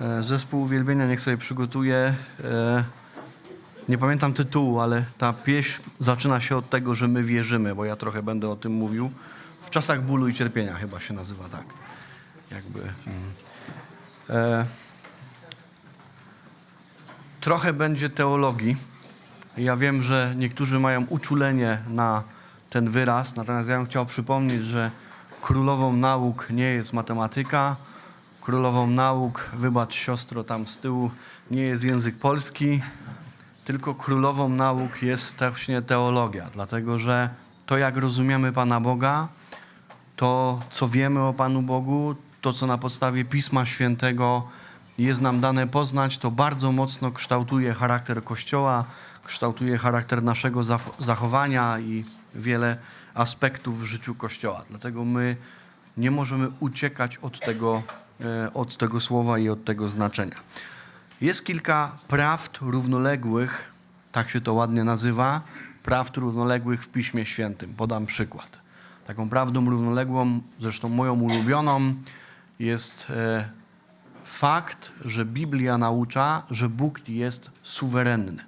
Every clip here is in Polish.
E, Zespół uwielbienia niech sobie przygotuje. e, Nie pamiętam tytułu, ale ta pieśń zaczyna się od tego, że my wierzymy, bo ja trochę będę o tym mówił. W czasach bólu i cierpienia chyba się nazywa tak. Jakby. mm. E, Trochę będzie teologii. Ja wiem, że niektórzy mają uczulenie na ten wyraz, natomiast ja bym chciał przypomnieć, że królową nauk nie jest matematyka, królową nauk, wybacz siostro tam z tyłu, nie jest język polski, tylko królową nauk jest właśnie teologia, dlatego że to, jak rozumiemy Pana Boga, to, co wiemy o Panu Bogu, to, co na podstawie Pisma Świętego jest nam dane poznać, to bardzo mocno kształtuje charakter Kościoła, kształtuje charakter naszego zachowania i wiele aspektów w życiu Kościoła. Dlatego my nie możemy uciekać od tego, od tego słowa i od tego znaczenia. Jest kilka prawd równoległych, tak się to ładnie nazywa, prawd równoległych w Piśmie Świętym. Podam przykład. Taką prawdą równoległą, zresztą moją ulubioną, jest e, fakt, że Biblia naucza, że Bóg jest suwerenny.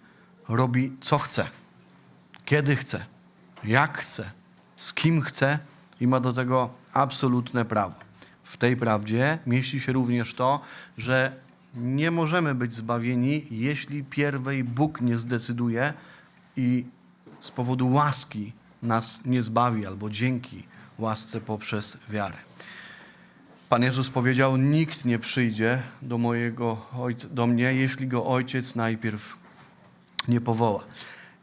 Robi co chce, kiedy chce, jak chce, z kim chce i ma do tego absolutne prawo. W tej prawdzie mieści się również to, że nie możemy być zbawieni, jeśli pierwej Bóg nie zdecyduje i z powodu łaski nas nie zbawi, albo dzięki łasce poprzez wiarę. Pan Jezus powiedział: Nikt nie przyjdzie do mojego ojca, do mnie, jeśli go ojciec najpierw nie powoła.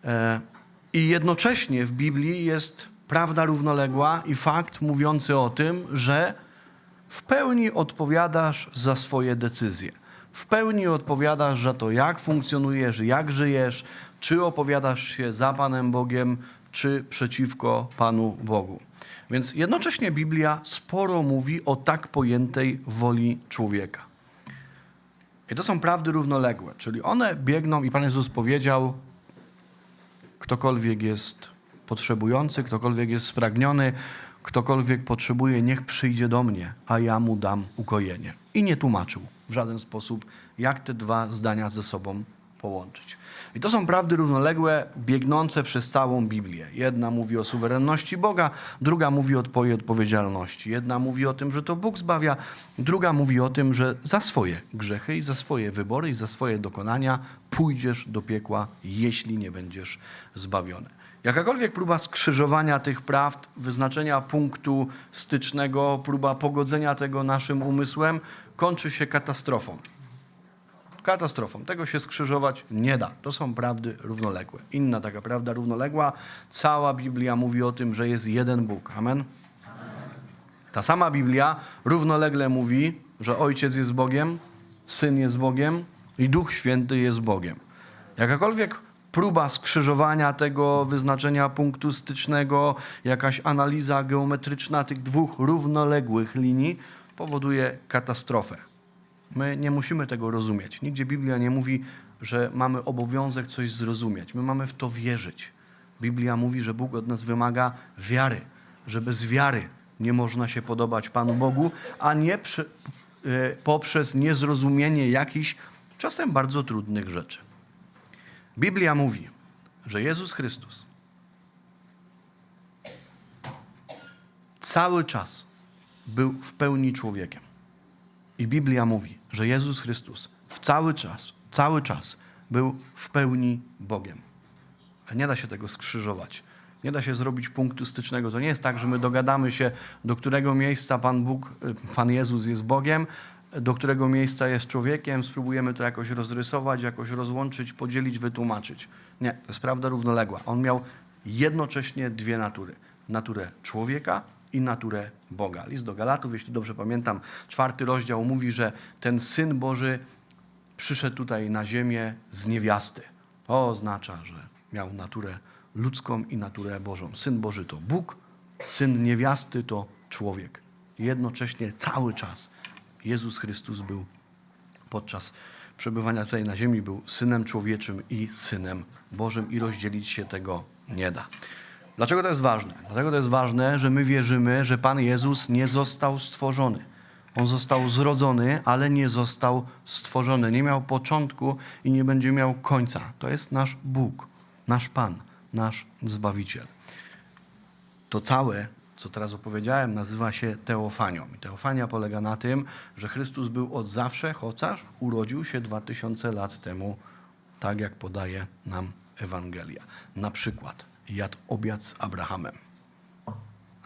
E, I jednocześnie w Biblii jest prawda równoległa i fakt mówiący o tym, że w pełni odpowiadasz za swoje decyzje. W pełni odpowiadasz za to, jak funkcjonujesz, jak żyjesz, czy opowiadasz się za Panem Bogiem, czy przeciwko Panu Bogu. Więc jednocześnie Biblia sporo mówi o tak pojętej woli człowieka. I to są prawdy równoległe, czyli one biegną i Pan Jezus powiedział, ktokolwiek jest potrzebujący, ktokolwiek jest spragniony, ktokolwiek potrzebuje, niech przyjdzie do mnie, a ja mu dam ukojenie. I nie tłumaczył w żaden sposób, jak te dwa zdania ze sobą połączyć. I to są prawdy równoległe, biegnące przez całą Biblię. Jedna mówi o suwerenności Boga, druga mówi o Twojej odpowiedzialności. Jedna mówi o tym, że to Bóg zbawia, druga mówi o tym, że za swoje grzechy i za swoje wybory i za swoje dokonania pójdziesz do piekła, jeśli nie będziesz zbawiony. Jakakolwiek próba skrzyżowania tych prawd, wyznaczenia punktu stycznego, próba pogodzenia tego naszym umysłem, kończy się katastrofą. Katastrofą. Tego się skrzyżować nie da. To są prawdy równoległe. Inna taka prawda równoległa, cała Biblia mówi o tym, że jest jeden Bóg. Amen? Ta sama Biblia równolegle mówi, że Ojciec jest Bogiem, Syn jest Bogiem i Duch Święty jest Bogiem. Jakakolwiek próba skrzyżowania tego wyznaczenia punktu stycznego, jakaś analiza geometryczna tych dwóch równoległych linii powoduje katastrofę. My nie musimy tego rozumieć. Nigdzie Biblia nie mówi, że mamy obowiązek coś zrozumieć. My mamy w to wierzyć. Biblia mówi, że Bóg od nas wymaga wiary, że bez wiary nie można się podobać Panu Bogu, a nie przy, e, poprzez niezrozumienie jakichś czasem bardzo trudnych rzeczy. Biblia mówi, że Jezus Chrystus cały czas był w pełni człowiekiem. I Biblia mówi, że Jezus Chrystus w cały czas, cały czas był w pełni Bogiem. Ale nie da się tego skrzyżować. Nie da się zrobić punktu stycznego. To nie jest tak, że my dogadamy się, do którego miejsca Pan Bóg, y, Pan Jezus jest Bogiem, do którego miejsca jest człowiekiem, spróbujemy to jakoś rozrysować, jakoś rozłączyć, podzielić, wytłumaczyć. Nie, to jest prawda równoległa. On miał jednocześnie dwie natury. Naturę człowieka i naturę Boga. List do Galatów, jeśli dobrze pamiętam, czwarty rozdział mówi, że ten Syn Boży przyszedł tutaj na ziemię z niewiasty. To oznacza, że miał naturę ludzką i naturę Bożą. Syn Boży to Bóg, syn niewiasty to człowiek. Jednocześnie cały czas Jezus Chrystus był podczas przebywania tutaj na ziemi, był synem człowieczym i synem Bożym i rozdzielić się tego nie da. Dlaczego to jest ważne? Dlatego to jest ważne, że my wierzymy, że Pan Jezus nie został stworzony. On został zrodzony, ale nie został stworzony. Nie miał początku i nie będzie miał końca. To jest nasz Bóg, nasz Pan, nasz Zbawiciel. To całe, co teraz opowiedziałem, nazywa się teofanią. I teofania polega na tym, że Chrystus był od zawsze, chociaż urodził się 2000 lat temu, tak jak podaje nam Ewangelia. Na przykład jadł obiad z Abrahamem.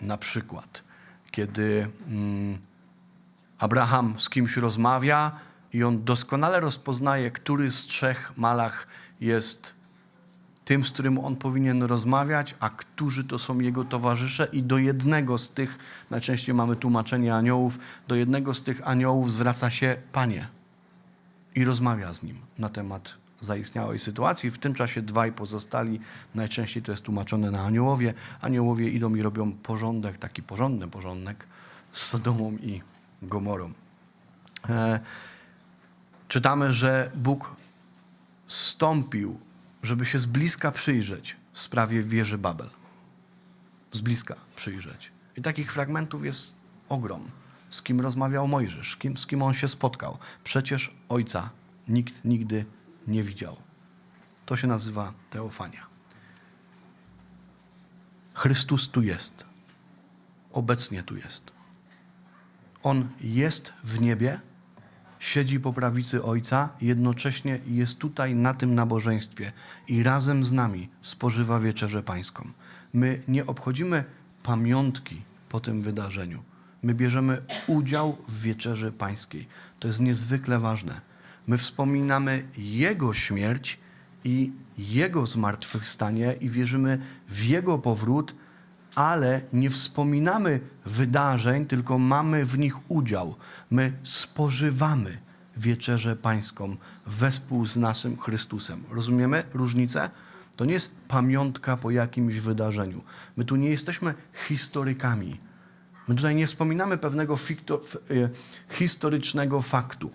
Na przykład, kiedy mm, Abraham z kimś rozmawia i on doskonale rozpoznaje, który z trzech malach jest tym, z którym on powinien rozmawiać, a którzy to są jego towarzysze, i do jednego z tych, najczęściej mamy tłumaczenie aniołów, do jednego z tych aniołów zwraca się Panie i rozmawia z nim na temat zaistniałej sytuacji. W tym czasie dwaj pozostali, najczęściej to jest tłumaczone na aniołowie. Aniołowie idą i robią porządek, taki porządny porządek z Sodomą i Gomorą. E, czytamy, że Bóg stąpił, żeby się z bliska przyjrzeć w sprawie wieży Babel. Z bliska przyjrzeć. I takich fragmentów jest ogrom. Z kim rozmawiał Mojżesz, kim, z kim on się spotkał. Przecież ojca nikt nigdy nie widział. To się nazywa teofania. Chrystus tu jest. Obecnie tu jest. On jest w niebie, siedzi po prawicy Ojca, jednocześnie jest tutaj na tym nabożeństwie i razem z nami spożywa wieczerzę pańską. My nie obchodzimy pamiątki po tym wydarzeniu. My bierzemy udział w wieczerzy pańskiej. To jest niezwykle ważne. My wspominamy Jego śmierć i Jego zmartwychwstanie i wierzymy w Jego powrót, ale nie wspominamy wydarzeń, tylko mamy w nich udział. My spożywamy wieczerzę pańską wespół z naszym Chrystusem. Rozumiemy różnicę? To nie jest pamiątka po jakimś wydarzeniu. My tu nie jesteśmy historykami. My tutaj nie wspominamy pewnego y, historycznego faktu.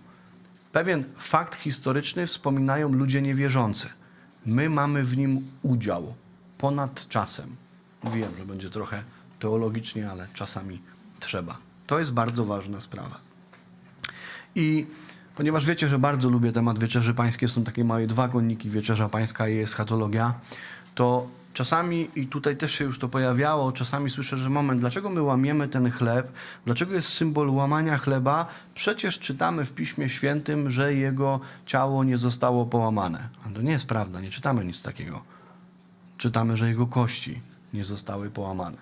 Pewien fakt historyczny wspominają ludzie niewierzący. My mamy w nim udział ponad czasem. Wiem, że będzie trochę teologicznie, ale czasami trzeba. To jest bardzo ważna sprawa. I ponieważ wiecie, że bardzo lubię temat Wieczerzy Pańskiej, są takie małe dwa konniki, Wieczerza Pańska i eschatologia, to czasami, i tutaj też się już to pojawiało, czasami słyszę, że moment, dlaczego my łamiemy ten chleb? Dlaczego jest symbol łamania chleba? Przecież czytamy w Piśmie Świętym, że jego ciało nie zostało połamane. A to nie jest prawda, nie czytamy nic takiego. Czytamy, że jego kości nie zostały połamane.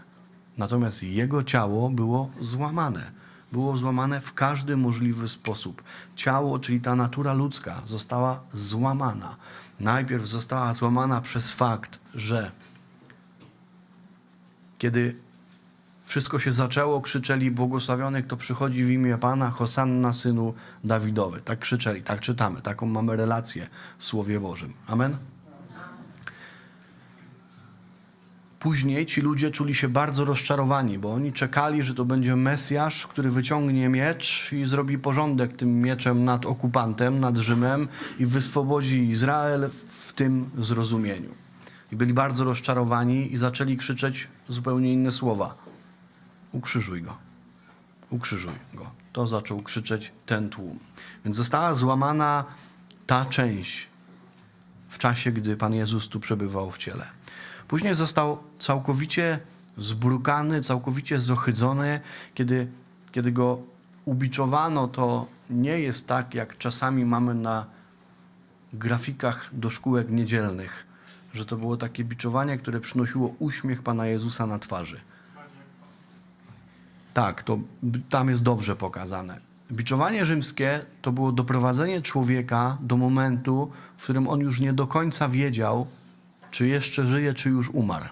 Natomiast jego ciało było złamane. Było złamane w każdy możliwy sposób. Ciało, czyli ta natura ludzka, została złamana. Najpierw została złamana przez fakt, że kiedy wszystko się zaczęło, krzyczeli błogosławiony, kto przychodzi w imię Pana, Hosanna synu Dawidowy. Tak krzyczeli, tak czytamy, taką mamy relację w Słowie Bożym. Amen? Później ci ludzie czuli się bardzo rozczarowani, bo oni czekali, że to będzie Mesjasz, który wyciągnie miecz i zrobi porządek tym mieczem nad okupantem, nad Rzymem i wyswobodzi Izrael w tym zrozumieniu. I byli bardzo rozczarowani i zaczęli krzyczeć zupełnie inne słowa. Ukrzyżuj go. Ukrzyżuj go. To zaczął krzyczeć ten tłum. Więc została złamana ta część w czasie, gdy Pan Jezus tu przebywał w ciele. Później został całkowicie zbrukany, całkowicie zohydzony. Kiedy, kiedy go ubiczowano, to nie jest tak, jak czasami mamy na grafikach do szkółek niedzielnych, że to było takie biczowanie, które przynosiło uśmiech Pana Jezusa na twarzy. Tak, to tam jest dobrze pokazane. Biczowanie rzymskie to było doprowadzenie człowieka do momentu, w którym on już nie do końca wiedział, czy jeszcze żyje, czy już umarł.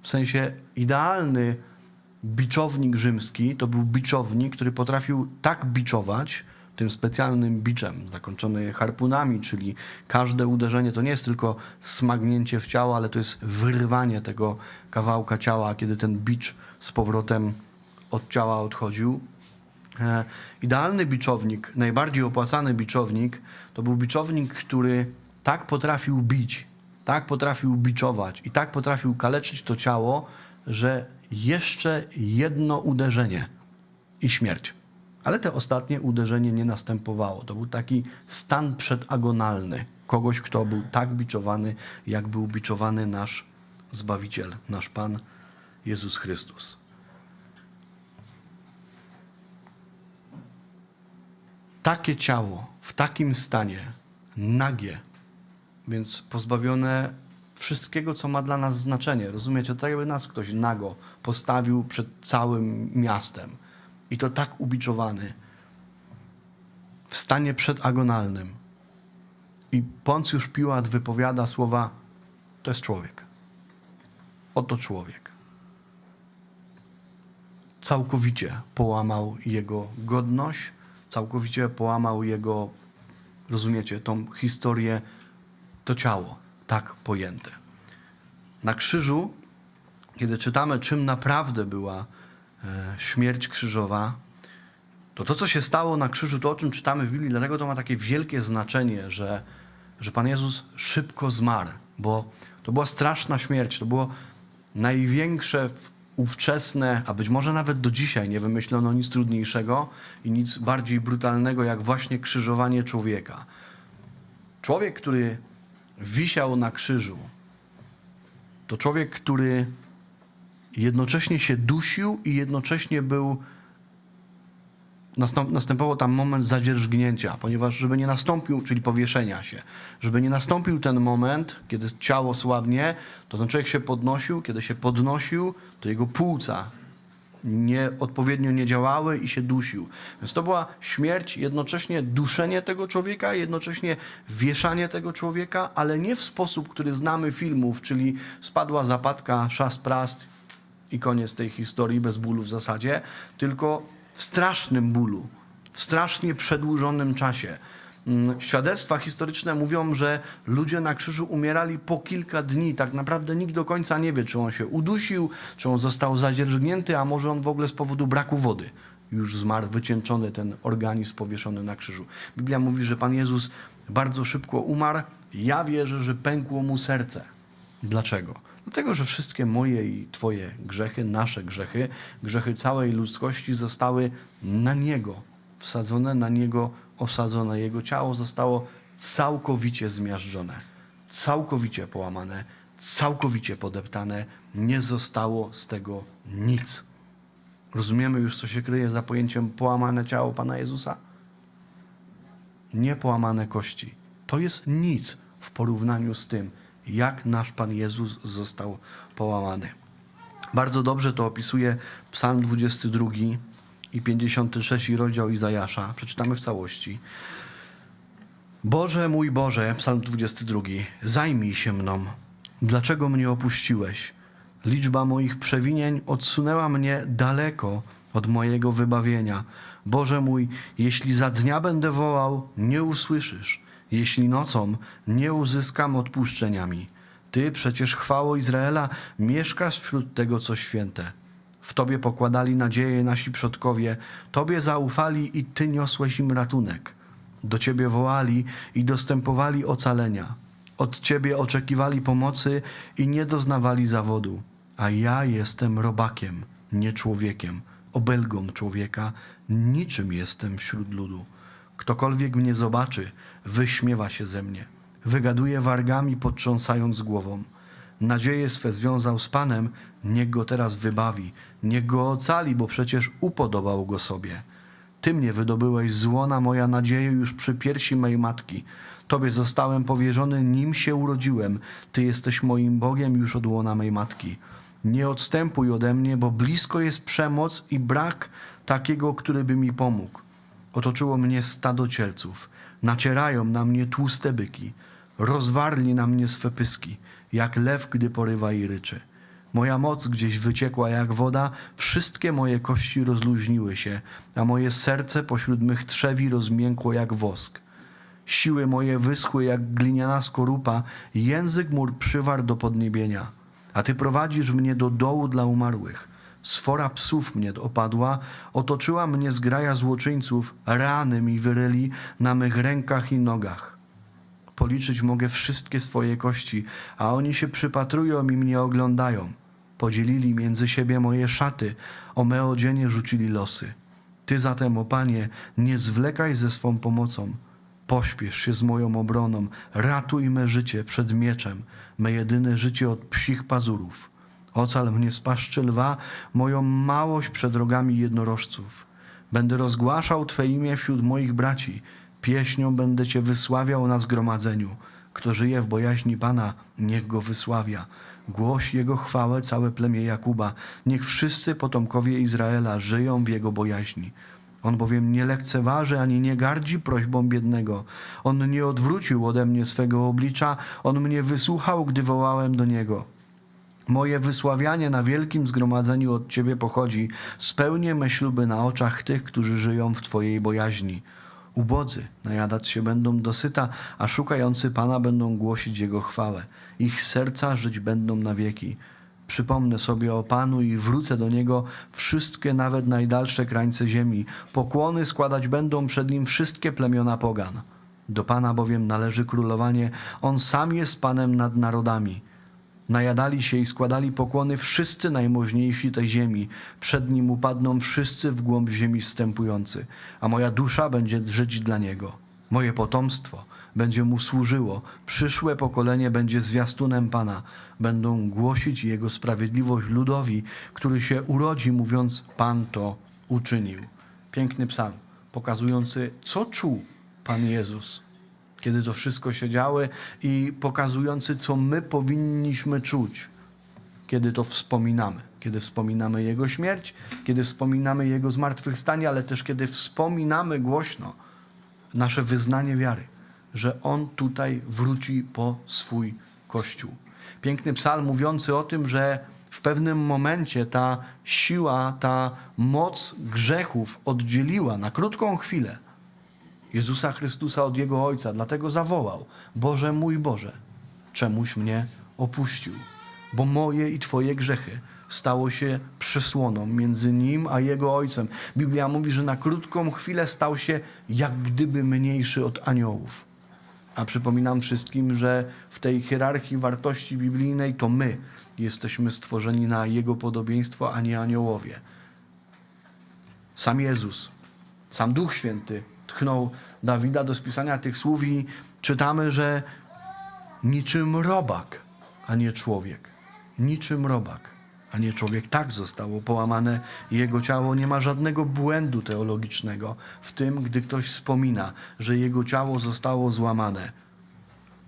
W sensie idealny biczownik rzymski to był biczownik, który potrafił tak biczować tym specjalnym biczem, zakończony harpunami, czyli każde uderzenie to nie jest tylko smagnięcie w ciało, ale to jest wyrwanie tego kawałka ciała, kiedy ten bicz z powrotem od ciała odchodził. E, Idealny biczownik, najbardziej opłacany biczownik, to był biczownik, który tak potrafił bić, tak potrafił biczować i tak potrafił kaleczyć to ciało, że jeszcze jedno uderzenie i śmierć. Ale te ostatnie uderzenie nie następowało. To był taki stan przedagonalny kogoś, kto był tak biczowany, jak był biczowany nasz Zbawiciel, nasz Pan Jezus Chrystus. Takie ciało w takim stanie, nagie, więc pozbawione wszystkiego, co ma dla nas znaczenie. Rozumiecie? Tak jakby nas ktoś nago postawił przed całym miastem i to tak ubiczowany, w stanie przedagonalnym. I Poncjusz Piłat wypowiada słowa: To jest człowiek. Oto człowiek. Całkowicie połamał jego godność, całkowicie połamał jego, rozumiecie, tą historię, to ciało, tak pojęte. Na krzyżu, kiedy czytamy, czym naprawdę była e, śmierć krzyżowa, to to, co się stało na krzyżu, to o czym czytamy w Biblii, dlatego to ma takie wielkie znaczenie, że, że Pan Jezus szybko zmarł, bo to była straszna śmierć, to było największe ówczesne, a być może nawet do dzisiaj nie wymyślono nic trudniejszego i nic bardziej brutalnego, jak właśnie krzyżowanie człowieka. Człowiek, który wisiał na krzyżu, to człowiek, który jednocześnie się dusił i jednocześnie był następował tam moment zadzierżgnięcia, ponieważ żeby nie nastąpił, czyli powieszenia się, żeby nie nastąpił ten moment, kiedy ciało słabnie, to ten człowiek się podnosił, kiedy się podnosił, to jego płuca nie, odpowiednio nie działały i się dusił. Więc to była śmierć, jednocześnie duszenie tego człowieka, jednocześnie wieszanie tego człowieka, ale nie w sposób, który znamy filmów, czyli spadła zapadka, szast prast i koniec tej historii, bez bólu w zasadzie, tylko w strasznym bólu, w strasznie przedłużonym czasie. Mm, Świadectwa historyczne mówią, że ludzie na krzyżu umierali po kilka dni. Tak naprawdę nikt do końca nie wie, czy on się udusił, czy on został zadzierżgnięty, a może on w ogóle z powodu braku wody już zmarł, wycieńczony ten organizm powieszony na krzyżu. Biblia mówi, że Pan Jezus bardzo szybko umarł. Ja wierzę, że pękło mu serce. Dlaczego? Dlatego, że wszystkie moje i Twoje grzechy, nasze grzechy, grzechy całej ludzkości zostały na Niego wsadzone, na Niego osadzone. Jego ciało zostało całkowicie zmiażdżone, całkowicie połamane, całkowicie podeptane. Nie zostało z tego nic. Rozumiemy już, co się kryje za pojęciem połamane ciało Pana Jezusa? Niepołamane kości. To jest nic w porównaniu z tym, jak nasz Pan Jezus został połamany. Bardzo dobrze to opisuje Psalm 22 i 56 rozdział Izajasza. Przeczytamy w całości. Boże mój Boże, Psalm 22, zajmij się mną. Dlaczego mnie opuściłeś? Liczba moich przewinień odsunęła mnie daleko od mojego wybawienia. Boże mój, jeśli za dnia będę wołał, nie usłyszysz. Jeśli nocą, nie uzyskam odpuszczeniami. Ty przecież chwało Izraela mieszkasz wśród tego, co święte. W Tobie pokładali nadzieję nasi przodkowie, Tobie zaufali i Ty niosłeś im ratunek. Do Ciebie wołali i dostępowali ocalenia. Od Ciebie oczekiwali pomocy i nie doznawali zawodu. A ja jestem robakiem, nie człowiekiem, obelgą człowieka, niczym jestem wśród ludu. Ktokolwiek mnie zobaczy, wyśmiewa się ze mnie. Wygaduje wargami, potrząsając głową. Nadzieję swe związał z Panem, niech go teraz wybawi, niech go ocali, bo przecież upodobał go sobie. Ty mnie wydobyłeś z łona moja nadzieję już przy piersi mej matki. Tobie zostałem powierzony, nim się urodziłem. Ty jesteś moim Bogiem już od łona mej matki. Nie odstępuj ode mnie, bo blisko jest przemoc i brak takiego, który by mi pomógł. Otoczyło mnie stado cielców. Nacierają na mnie tłuste byki. Rozwarli na mnie swe pyski, jak lew, gdy porywa i ryczy. Moja moc gdzieś wyciekła jak woda, wszystkie moje kości rozluźniły się, a moje serce pośród mych trzewi rozmiękło jak wosk. Siły moje wyschły jak gliniana skorupa, język mór przywarł do podniebienia. A Ty prowadzisz mnie do dołu dla umarłych. Sfora psów mnie opadła, otoczyła mnie zgraja złoczyńców, rany mi wyryli na mych rękach i nogach. Policzyć mogę wszystkie swoje kości, a oni się przypatrują i mnie oglądają. Podzielili między siebie moje szaty, o me odzienie rzucili losy. Ty zatem, o Panie, nie zwlekaj ze swą pomocą. Pośpiesz się z moją obroną, ratuj me życie przed mieczem, me jedyne życie od psich pazurów. Ocal mnie z paszczy lwa, moją małość przed rogami jednorożców. Będę rozgłaszał Twe imię wśród moich braci, pieśnią będę Cię wysławiał na zgromadzeniu. Kto żyje w bojaźni Pana, niech Go wysławia. Głoś Jego chwałę całe plemię Jakuba. Niech wszyscy potomkowie Izraela żyją w Jego bojaźni. On bowiem nie lekceważy ani nie gardzi prośbą biednego. On nie odwrócił ode mnie swego oblicza, on mnie wysłuchał, gdy wołałem do niego. Moje wysławianie na wielkim zgromadzeniu od Ciebie pochodzi. Spełnię me śluby na oczach tych, którzy żyją w Twojej bojaźni. Ubodzy najadać się będą dosyta, a szukający Pana będą głosić Jego chwałę. Ich serca żyć będą na wieki. Przypomnę sobie o Panu i wrócę do Niego wszystkie, nawet najdalsze krańce ziemi. Pokłony składać będą przed Nim wszystkie plemiona pogan. Do Pana bowiem należy królowanie. On sam jest Panem nad narodami. Najadali się i składali pokłony wszyscy najmożniejsi tej ziemi. Przed nim upadną wszyscy w głąb ziemi wstępujący, a moja dusza będzie żyć dla niego. Moje potomstwo będzie mu służyło, przyszłe pokolenie będzie zwiastunem Pana. Będą głosić jego sprawiedliwość ludowi, który się urodzi, mówiąc: Pan to uczynił. Piękny psalm, pokazujący, co czuł Pan Jezus kiedy to wszystko się działo i pokazujący, co my powinniśmy czuć, kiedy to wspominamy. Kiedy wspominamy Jego śmierć, kiedy wspominamy Jego zmartwychwstanie, ale też kiedy wspominamy głośno nasze wyznanie wiary, że On tutaj wróci po swój Kościół. Piękny psalm mówiący o tym, że w pewnym momencie ta siła, ta moc grzechów oddzieliła na krótką chwilę Jezusa Chrystusa od Jego Ojca. Dlatego zawołał: Boże mój Boże, czemuś mnie opuścił? Bo moje i Twoje grzechy stało się przysłoną między Nim a Jego Ojcem. Biblia mówi, że na krótką chwilę stał się jak gdyby mniejszy od aniołów. A przypominam wszystkim, że w tej hierarchii wartości biblijnej to my jesteśmy stworzeni na Jego podobieństwo, a nie aniołowie. Sam Jezus, sam Duch Święty tchnął Dawida do spisania tych słów i czytamy, że niczym robak, a nie człowiek. Niczym robak, a nie człowiek. Tak zostało połamane jego ciało. Nie ma żadnego błędu teologicznego w tym, gdy ktoś wspomina, że jego ciało zostało złamane.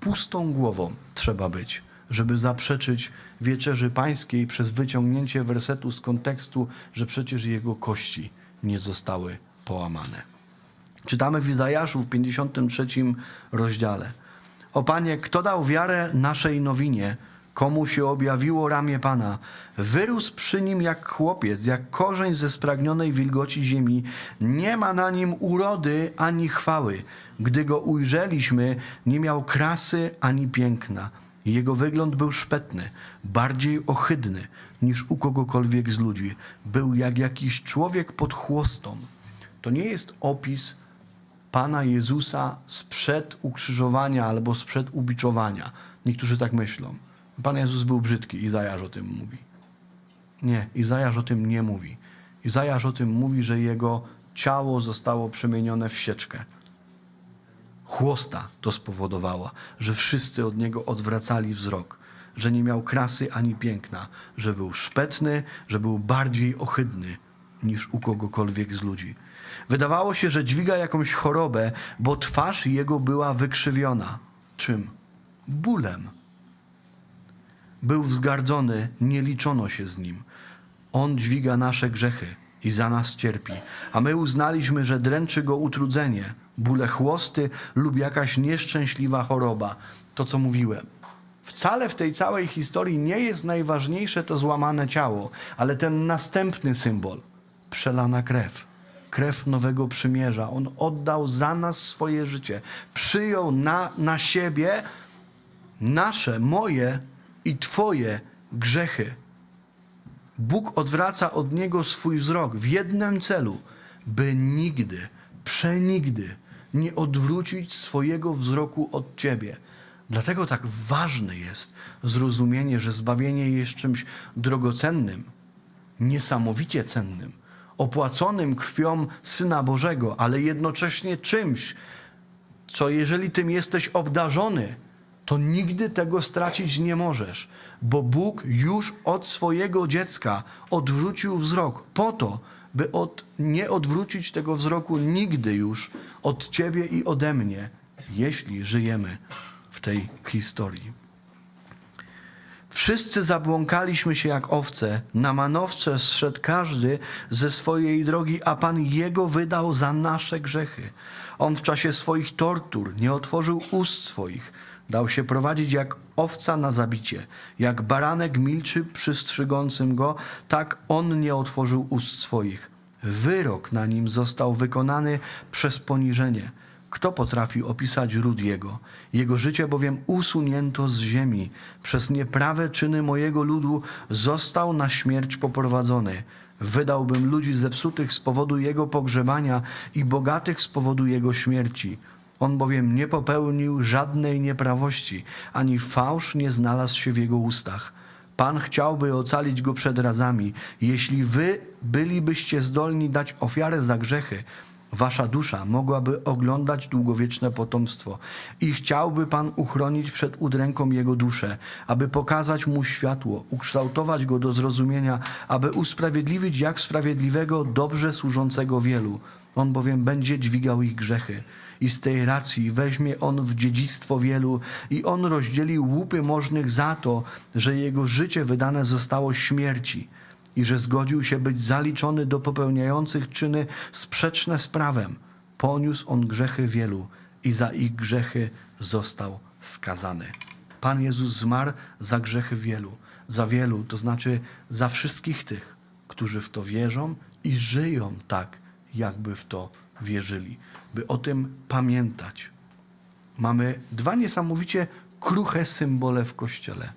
Pustą głową trzeba być, żeby zaprzeczyć wieczerzy pańskiej przez wyciągnięcie wersetu z kontekstu, że przecież jego kości nie zostały połamane. Czytamy w Izajaszu w 53 rozdziale. O Panie, kto dał wiarę naszej nowinie, komu się objawiło ramię Pana, wyrósł przy nim jak chłopiec, jak korzeń ze spragnionej wilgoci ziemi, nie ma na nim urody ani chwały. Gdy go ujrzeliśmy, nie miał krasy ani piękna. Jego wygląd był szpetny, bardziej ohydny niż u kogokolwiek z ludzi. Był jak jakiś człowiek pod chłostą. To nie jest opis Pana Jezusa sprzed ukrzyżowania albo sprzed ubiczowania. Niektórzy tak myślą. Pan Jezus był brzydki, Izajasz o tym mówi. Nie, Izajasz o tym nie mówi. Izajasz o tym mówi, że jego ciało zostało przemienione w sieczkę. Chłosta to spowodowała, że wszyscy od niego odwracali wzrok, że nie miał krasy ani piękna, że był szpetny, że był bardziej ohydny niż u kogokolwiek z ludzi. Wydawało się, że dźwiga jakąś chorobę, bo twarz jego była wykrzywiona. Czym? Bólem. Był wzgardzony, nie liczono się z nim. On dźwiga nasze grzechy i za nas cierpi, a my uznaliśmy, że dręczy go utrudzenie, bóle chłosty lub jakaś nieszczęśliwa choroba. To, co mówiłem. Wcale w tej całej historii nie jest najważniejsze to złamane ciało, ale ten następny symbol przelana krew krew nowego przymierza. On oddał za nas swoje życie. Przyjął na, na siebie nasze, moje i Twoje grzechy. Bóg odwraca od niego swój wzrok w jednym celu, by nigdy, przenigdy nie odwrócić swojego wzroku od Ciebie. Dlatego tak ważne jest zrozumienie, że zbawienie jest czymś drogocennym, niesamowicie cennym opłaconym krwią Syna Bożego, ale jednocześnie czymś, co jeżeli tym jesteś obdarzony, to nigdy tego stracić nie możesz, bo Bóg już od swojego dziecka odwrócił wzrok po to, by od, nie odwrócić tego wzroku nigdy już od ciebie i ode mnie, jeśli żyjemy w tej historii. Wszyscy zabłąkaliśmy się jak owce, na manowce zszedł każdy ze swojej drogi, a Pan Jego wydał za nasze grzechy. On w czasie swoich tortur nie otworzył ust swoich, dał się prowadzić jak owca na zabicie. Jak baranek milczy przy strzygącym go, tak On nie otworzył ust swoich. Wyrok na nim został wykonany przez poniżenie. Kto potrafi opisać ród jego? Jego życie bowiem usunięto z ziemi. Przez nieprawe czyny mojego ludu został na śmierć poprowadzony. Wydałbym ludzi zepsutych z powodu jego pogrzebania i bogatych z powodu jego śmierci. On bowiem nie popełnił żadnej nieprawości, ani fałsz nie znalazł się w jego ustach. Pan chciałby ocalić go przed razami. Jeśli wy bylibyście zdolni dać ofiarę za grzechy, wasza dusza mogłaby oglądać długowieczne potomstwo. I chciałby Pan uchronić przed udręką jego duszę, aby pokazać mu światło, ukształtować go do zrozumienia, aby usprawiedliwić jak sprawiedliwego, dobrze służącego wielu. On bowiem będzie dźwigał ich grzechy i z tej racji weźmie on w dziedzictwo wielu i on rozdzieli łupy możnych za to, że jego życie wydane zostało śmierci i że zgodził się być zaliczony do popełniających czyny sprzeczne z prawem. Poniósł on grzechy wielu i za ich grzechy został skazany. Pan Jezus zmarł za grzechy wielu, za wielu, to znaczy za wszystkich tych, którzy w to wierzą i żyją tak, jakby w to wierzyli, by o tym pamiętać. Mamy dwa niesamowicie kruche symbole w Kościele.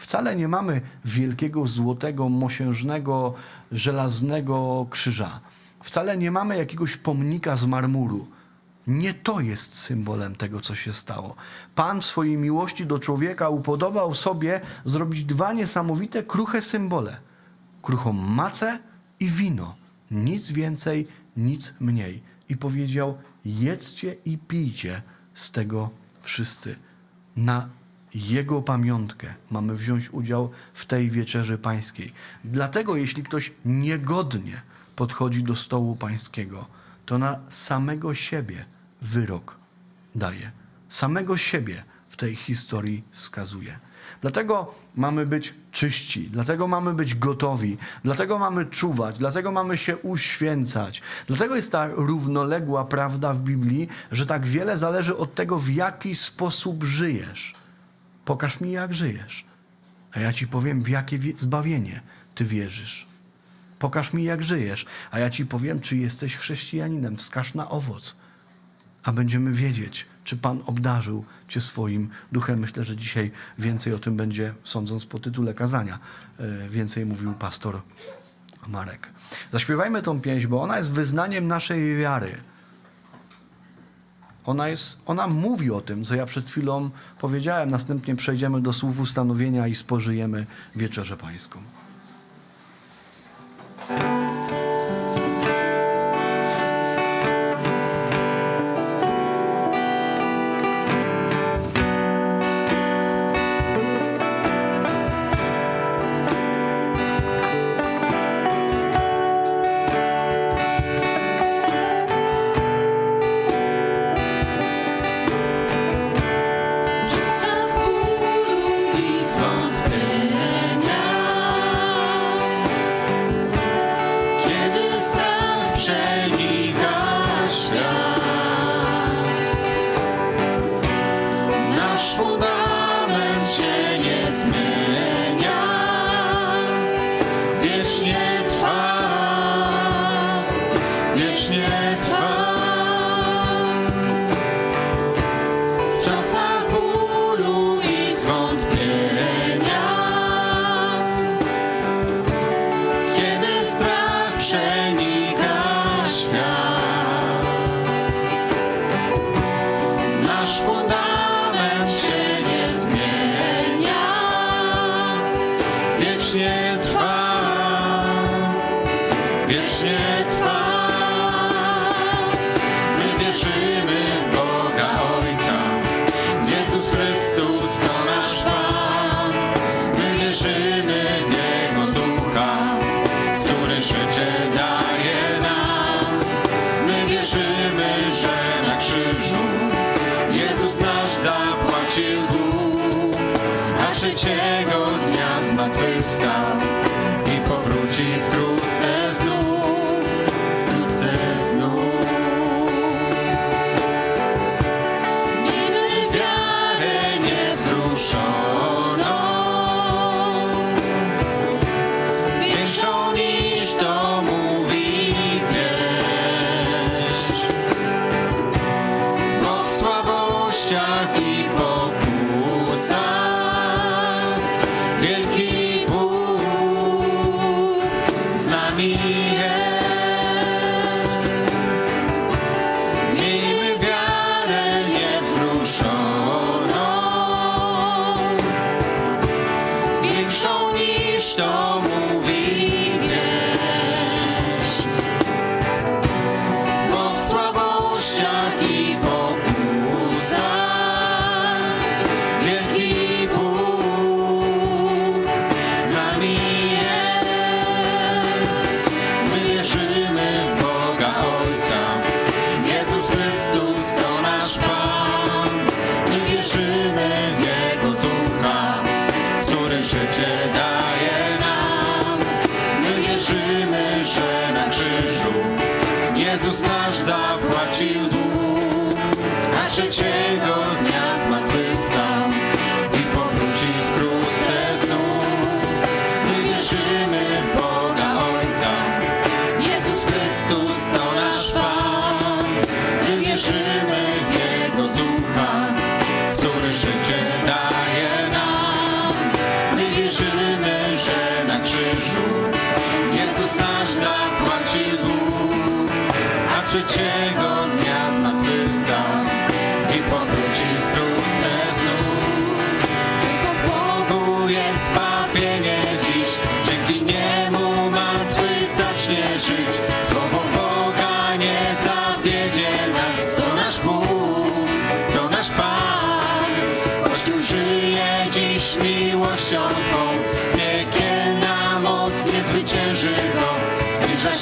Wcale nie mamy wielkiego, złotego, mosiężnego, żelaznego krzyża. Wcale nie mamy jakiegoś pomnika z marmuru. Nie to jest symbolem tego, co się stało. Pan w swojej miłości do człowieka upodobał sobie zrobić dwa niesamowite, kruche symbole: kruchą macę i wino. Nic więcej, nic mniej. I powiedział: Jedzcie i pijcie z tego wszyscy. Na jego pamiątkę mamy wziąć udział w tej wieczerzy pańskiej. Dlatego, jeśli ktoś niegodnie podchodzi do stołu pańskiego, to na samego siebie wyrok daje. Samego siebie w tej historii skazuje. Dlatego mamy być czyści, dlatego mamy być gotowi, dlatego mamy czuwać, dlatego mamy się uświęcać. Dlatego jest ta równoległa prawda w Biblii, że tak wiele zależy od tego, w jaki sposób żyjesz. Pokaż mi, jak żyjesz, a ja ci powiem, w jakie wie- zbawienie ty wierzysz. Pokaż mi, jak żyjesz, a ja ci powiem, czy jesteś chrześcijaninem. Wskaż na owoc, a będziemy wiedzieć, czy Pan obdarzył cię swoim duchem. Myślę, że dzisiaj więcej o tym będzie, sądząc po tytule kazania, e, więcej mówił pastor Marek. Zaśpiewajmy tą pieśń, bo ona jest wyznaniem naszej wiary. Ona, jest, ona mówi o tym, co ja przed chwilą powiedziałem. Następnie przejdziemy do słów ustanowienia i spożyjemy wieczerzę pańską. achieve growth. się daje nam. My wierzymy, że na krzyżu Jezus nasz zapłacił dług, a przecież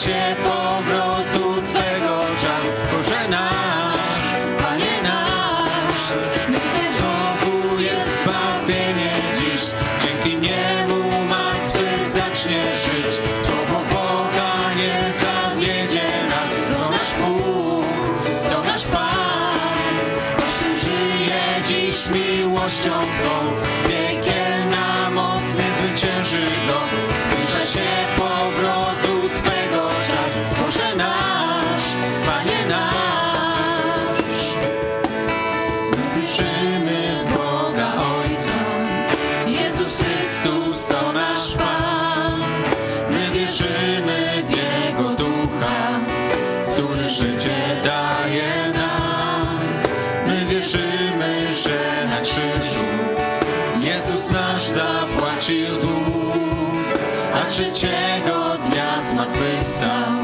się wierzymy w Boga Ojca. Jezus Chrystus to nasz Pan. My wierzymy w Jego Ducha, który życie daje nam. My wierzymy, że na krzyżu Jezus nasz zapłacił dług, a trzeciego dnia zmartwychwstał.